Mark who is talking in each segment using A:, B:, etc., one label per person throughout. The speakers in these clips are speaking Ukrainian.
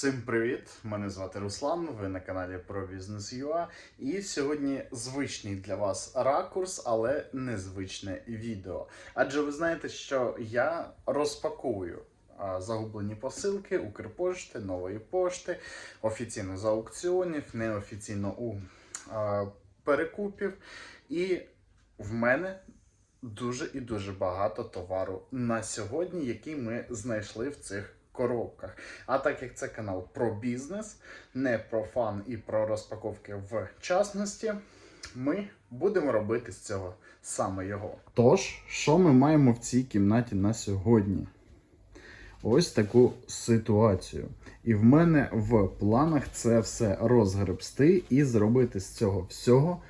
A: Всім привіт! Мене звати Руслан. Ви на каналі про бізнес UA. І сьогодні звичний для вас ракурс, але незвичне відео. Адже ви знаєте, що я розпаковую загублені посилки Укрпошти, нової пошти, офіційно з аукціонів, неофіційно у перекупів. І в мене дуже і дуже багато товару на сьогодні, який ми знайшли в цих коробках. А так як це канал про бізнес, не про фан і про розпаковки в частності, ми будемо робити з цього саме його. Тож, що ми маємо в цій кімнаті на сьогодні? Ось таку ситуацію. І в мене в планах це все розгребсти і зробити з цього всього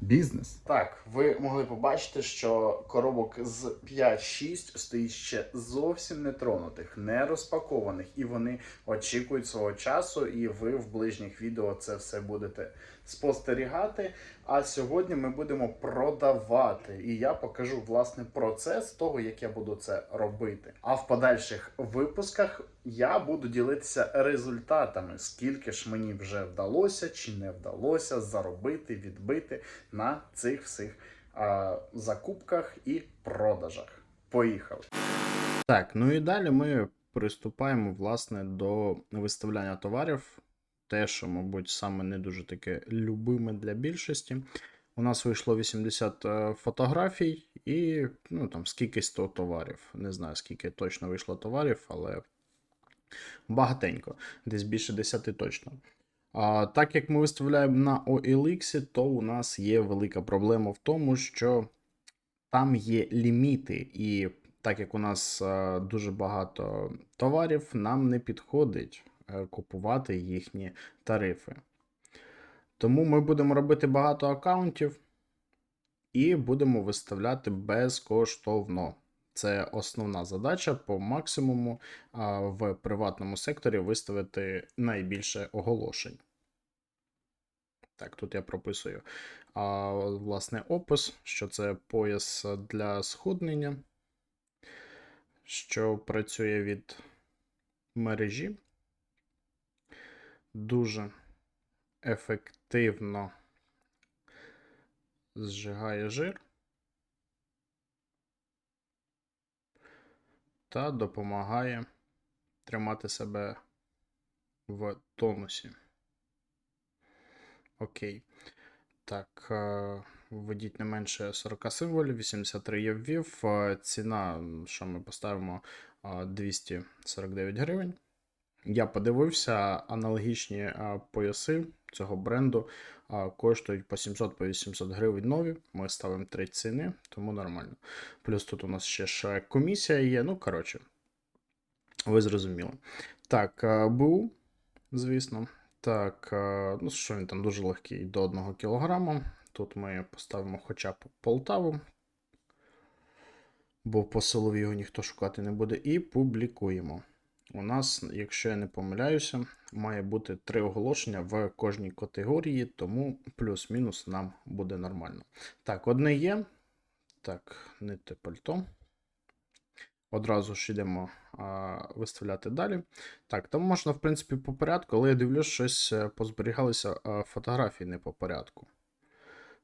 A: бізнес. Так, ви могли побачити, що коробок з 5-6 стоїть ще зовсім не тронутих, не розпакованих, і вони очікують свого часу, і ви в ближніх відео це все будете спостерігати. А сьогодні ми будемо продавати, і я покажу власне процес того, як я буду це робити. А в подальших випусках я буду ділитися результатами, скільки ж мені вже вдалося чи не вдалося заробити, відбити на цих всіх а, закупках і продажах. Поїхали. Так, ну і далі ми приступаємо власне до виставляння товарів. Те, що, мабуть, саме не дуже таке любиме для більшості. У нас вийшло 80 е, фотографій і ну, там скільки 100 товарів. Не знаю, скільки точно вийшло товарів, але багатенько, десь більше 10 точно. А, так як ми виставляємо на OLX, то у нас є велика проблема в тому, що там є ліміти, і так як у нас е, дуже багато товарів, нам не підходить купувати їхні тарифи. Тому ми будемо робити багато аккаунтів і будемо виставляти безкоштовно. Це основна задача по максимуму в приватному секторі виставити найбільше оголошень. Так, тут я прописую а, власне опис, що це пояс для схуднення, що працює від мережі. Дуже ефективно зжигає жир. та допомагає тримати себе в тонусі. Окей. Так, е, введіть не менше 40 символів, 83 я ввів. Е, Ціна, що ми поставимо, е, 249 гривень. Я подивився, аналогічні е, пояси цього бренду е, коштують по 700 по 800 гривень нові. Ми ставимо три ціни, тому нормально. Плюс тут у нас ще ж комісія є. Ну, коротше, ви зрозуміли. Так, е, БУ, звісно. Так, е, ну що він там дуже легкий до 1 кг. Тут ми поставимо хоча б Полтаву, бо по силові його ніхто шукати не буде, і публікуємо. У нас, якщо я не помиляюся, має бути три оголошення в кожній категорії, тому плюс-мінус нам буде нормально. Так, одне є. Так, не те пальто. Одразу ж йдемо а, виставляти далі. Так, там можна, в принципі, по порядку, але я дивлюсь, щось е, позберігалися а, фотографії не по порядку.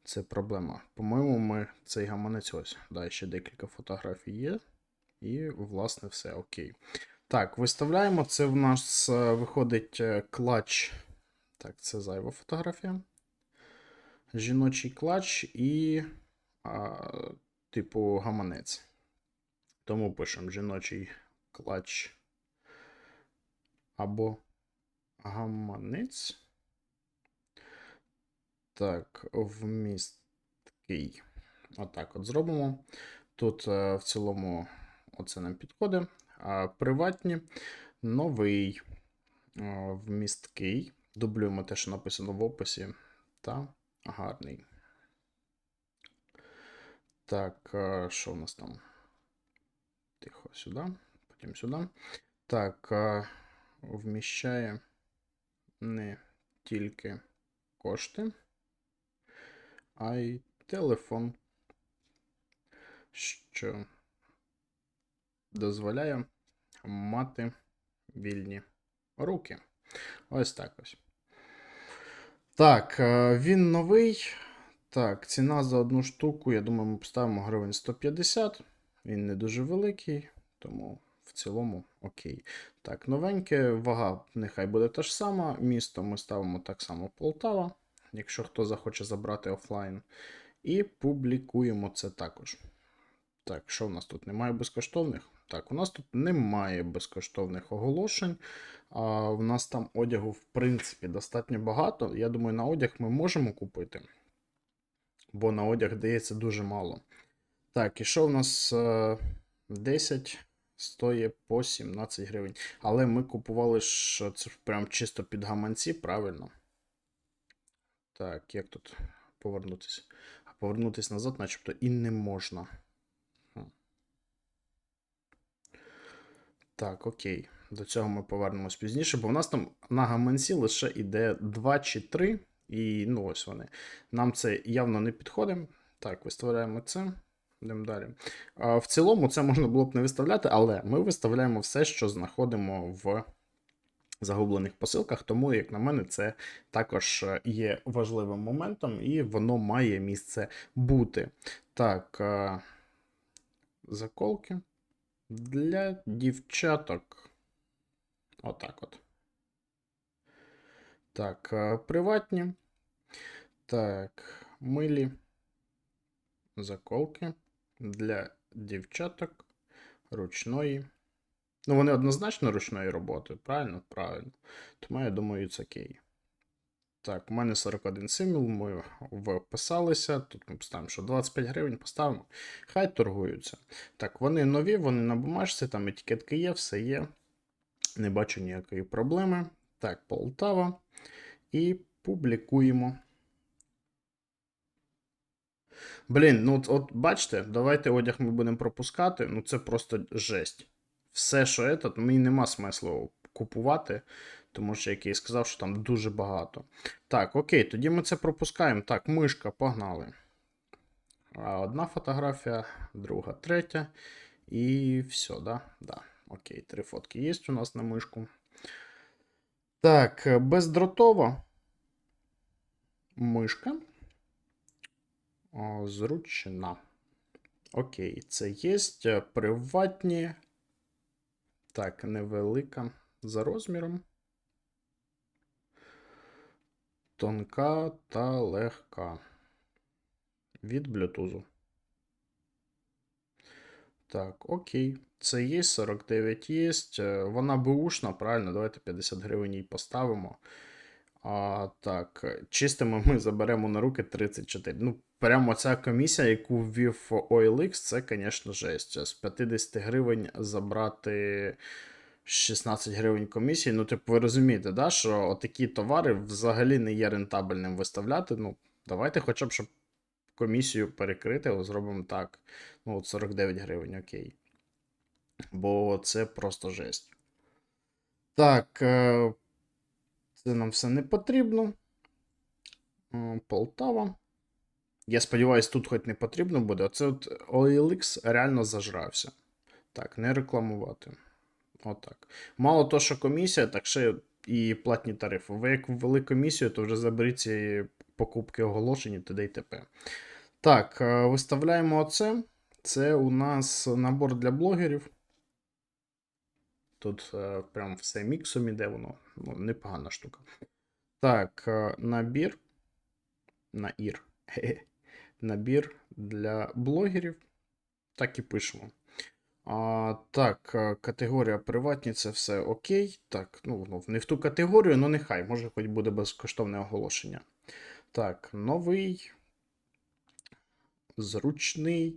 A: Це проблема. По-моєму, ми цей гаманець ось. Да, ще декілька фотографій є. І, власне, все окей. Так, виставляємо. Це в нас е, виходить е, клач. Так, це зайва фотографія. Жіночий клач і, а, типу, гаманець. Тому пишемо жіночий клач або гаманець. Так, вмісткий. Отак от зробимо. Тут е, в цілому оце нам підходить. Приватні, новий, вмісткий. Дублюємо те, що написано в описі. Та гарний. Так, що у нас там? Тихо, сюди, потім сюди. Так, вміщає не тільки кошти, а й телефон, що дозволяє мати вільні руки. Ось так ось. Так, е, він новий. Так, ціна за одну штуку, я думаю, ми поставимо гривень 150. Він не дуже великий, тому в цілому окей. Так, новеньке, вага нехай буде та ж сама. Місто ми ставимо так само Полтава, якщо хто захоче забрати офлайн. І публікуємо це також. Так, що в нас тут? Немає безкоштовних? Так, у нас тут немає безкоштовних оголошень. А в нас там одягу, в принципі, достатньо багато. Я думаю, на одяг ми можемо купити. Бо на одяг дається дуже мало. Так, і що в нас е, 10 стоїть по 17 гривень. Але ми купували ж це прям чисто під гаманці, правильно? Так, як тут повернутися? А повернутися назад, начебто, і не можна. Так, окей. До цього ми повернемось пізніше, бо в нас там на гаманці лише іде 2 чи 3, і ну ось вони. Нам це явно не підходить. Так, виставляємо це. Йдемо далі. В цілому це можна було б не виставляти, але ми виставляємо все, що знаходимо в загублених посилках, тому, як на мене, це також е, є важливим моментом, і воно має місце бути. Так, е, заколки для дівчаток. Отак от. Так, е, приватні. Так, милі. Заколки для дівчаток ручної. Ну, вони однозначно ручної роботи, правильно? Правильно. Тому я думаю, це окей. Так, у мене 41 символ, ми вписалися. Тут ми поставимо, що 25 гривень поставимо. Хай торгуються. Так, вони нові, вони на бумажці, там етикетки є, все є. Не бачу ніякої проблеми. Так, Полтава. І публікуємо. Блін, ну от, от бачите, давайте одяг ми будемо пропускати. Ну це просто жесть. Все, що этот, мені нема смислу купувати, тому що який сказав, що там дуже багато. Так, окей, тоді ми це пропускаємо. Так, мишка, погнали. Одна фотографія, друга, третя. І все, да? Да. Окей, три фотки є у нас на мишку. Так, бездротова мишка. Зручна. Окей, це є приватні. Так, невелика за розміром. Тонка та легка. Від блютузу. Так, окей. Це є 49 є. Е, Вона бушна, правильно, давайте 50 гривень їй поставимо. А, Так, чистимо ми заберемо на руки 34. Ну, прямо ця комісія, яку ввів OLX, це, звісно, жесть. З 50 гривень забрати 16 гривень комісії. Ну, типу, ви розумієте, да, що такі товари взагалі не є рентабельним виставляти. Ну, давайте хоча б, щоб комісію перекрити, зробимо так. Ну, от 49 гривень, окей. Бо це просто жесть. Так. е, Це нам все не потрібно. Полтава. Я сподіваюся, тут хоч не потрібно буде. Оце от OLX реально зажрався. Так, не рекламувати. Отак. Мало то, що комісія, так ще і платні тарифи. Ви як ввели комісію, то вже заберіть ці покупки оголошені т.д. і т.п. Так, е, виставляємо оце. Це у нас набор для блогерів. Тут е, прям все міксом іде воно. Ну, непогана штука. Так, е, набір. Наір. Хе-хе. Набір для блогерів. Так і пишемо. А, Так, е, категорія приватні, це все окей. Так, ну, ну, не в ту категорію, ну нехай, може, хоч буде безкоштовне оголошення. Так, новий. Зручний.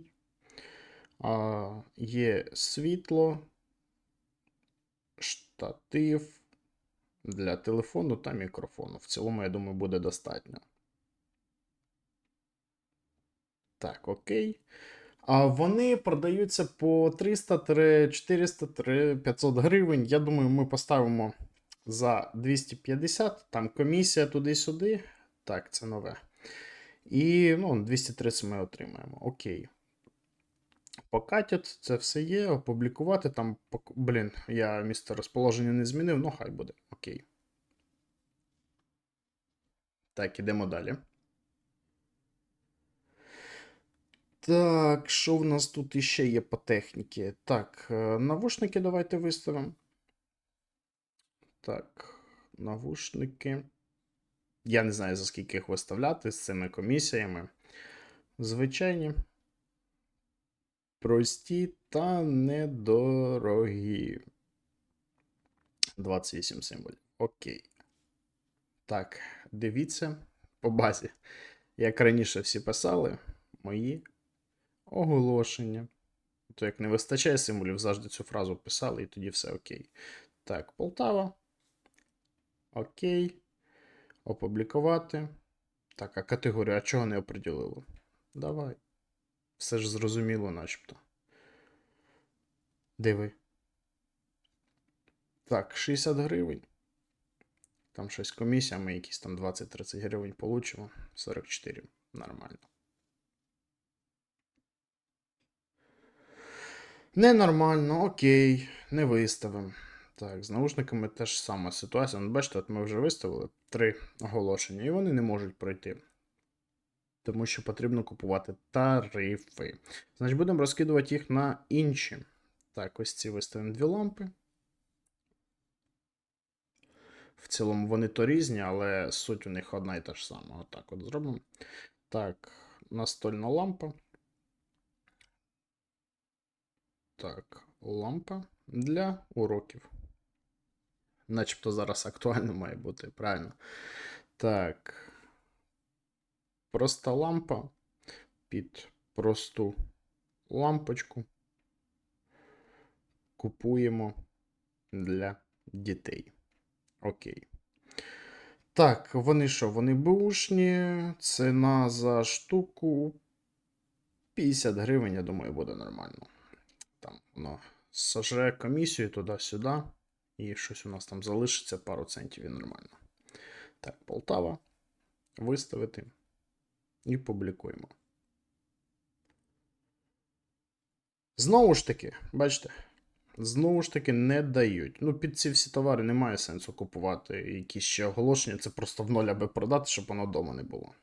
A: А, Є світло, штатив для телефону та мікрофону. В цілому, я думаю, буде достатньо. Так, окей. А вони продаються по 300, 400, 500 гривень. Я думаю, ми поставимо за 250. Там комісія туди-сюди. Так, це нове. І ну, 230 ми отримаємо. Окей. покатять, це все є, опублікувати там. Блін, я місце розположення не змінив, ну хай буде. Окей. Так, ідемо далі. Так, що в нас тут іще є по техніці? Так, е, навушники давайте виставимо. Так, навушники. Я не знаю, за скільки їх виставляти з цими комісіями. Звичайні. Прості та недорогі. 28 символів. Окей. Так, дивіться по базі. Як раніше всі писали, мої оголошення. То як не вистачає символів, завжди цю фразу писали, і тоді все окей. Так, Полтава. Окей. Опублікувати. Так, а категорію, а чого не оприділили? Давай. Все ж зрозуміло, начебто. Диви. Так, 60 гривень. Там щось комісія, ми якісь там 20-30 гривень получимо. 44. Нормально. Ненормально, окей, не виставимо. Так, з наушниками теж сама ситуація. Ну, бачите, от ми вже виставили три оголошення, і вони не можуть пройти. Тому що потрібно купувати тарифи. Значить, будемо розкидувати їх на інші. Так, ось ці виставимо дві лампи. В цілому вони то різні, але суть у них одна і та ж сама. Отак от зробимо. Так, настольна лампа. Так, лампа для уроків. Начебто зараз актуально має бути, правильно. Так. Проста лампа під просту лампочку. Купуємо для дітей. Окей. Так, вони що? Вони бушні. Ціна за штуку 50 гривень, я думаю, буде нормально. Там воно сожре комісію туди-сюди. І щось у нас там залишиться пару центів і нормально. Так, Полтава. Виставити. І публікуємо. Знову ж таки, бачите, знову ж таки не дають. Ну, під ці всі товари немає сенсу купувати якісь ще оголошення. Це просто в ноль аби продати, щоб воно вдома не було.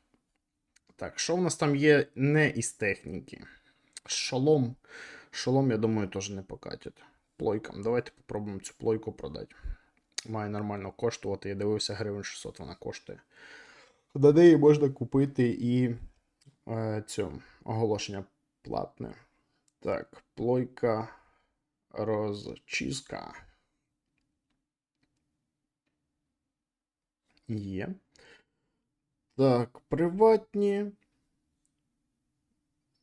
A: Так, що в нас там є не із техніки? Шолом. Шолом, я думаю, теж не покатять. Плойка. Давайте попробуємо цю плойку продати. Має нормально коштувати. Я дивився, гривень 600 вона коштує. До неї можна купити і е, цю оголошення платне. Так, плойка розчіска. Є. Так, приватні.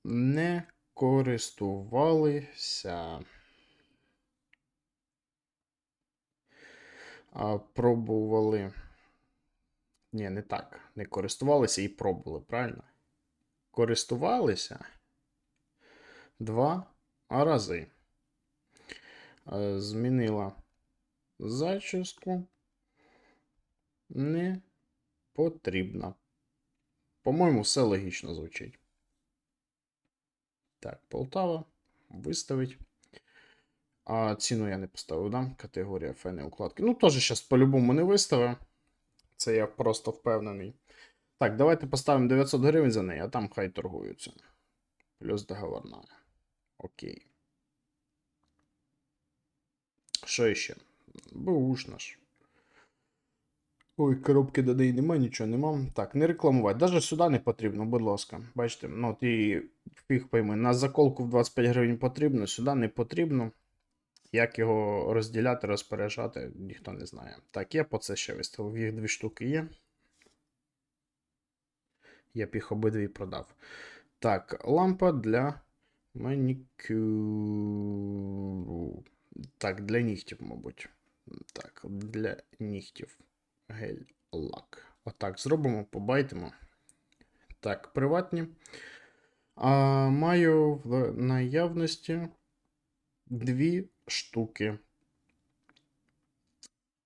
A: Не користувалися. А, пробували. Ні, не так. Не користувалися і пробували, правильно? Користувалися два рази. Е, Змінила зачіску. Не потрібна. По-моєму, все логічно звучить. Так, Полтава. Виставить. А ціну я не поставив, да? Категорія фени укладки. Ну, теж зараз по-любому не виставив. Це я просто впевнений. Так, давайте поставимо 900 гривень за неї, а там хай торгуються. Плюс договорна. Окей. Що іще? Бушна ж. Ой, коробки до неї немає, нічого нема. Так, не рекламувати. Даже сюди не потрібно, будь ласка. Бачите, ну от і фіг пойми. На заколку в 25 гривень потрібно, сюди не потрібно. Як його розділяти, розпоряджати, ніхто не знає. Так, я по це ще виставив. Їх дві штуки є. Я б їх обидві продав. Так, лампа для манікюру. Так, для нігтів, мабуть. Так, для нігтів. Гель-лак. Отак зробимо, побайтимо. Так, приватні. А, маю в наявності дві штуки.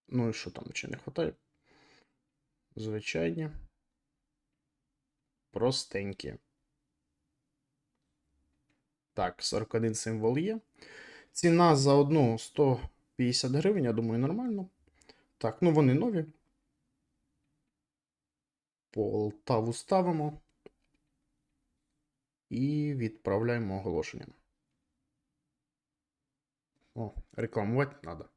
A: Ну і що там ще не вистачає? Звичайні. Простенькі. Так, 41 символ є. Ціна за одну 150 гривень, я думаю, нормально. Так, ну вони нові. Полтаву ставимо. І відправляємо оголошення. О, рекламувати треба.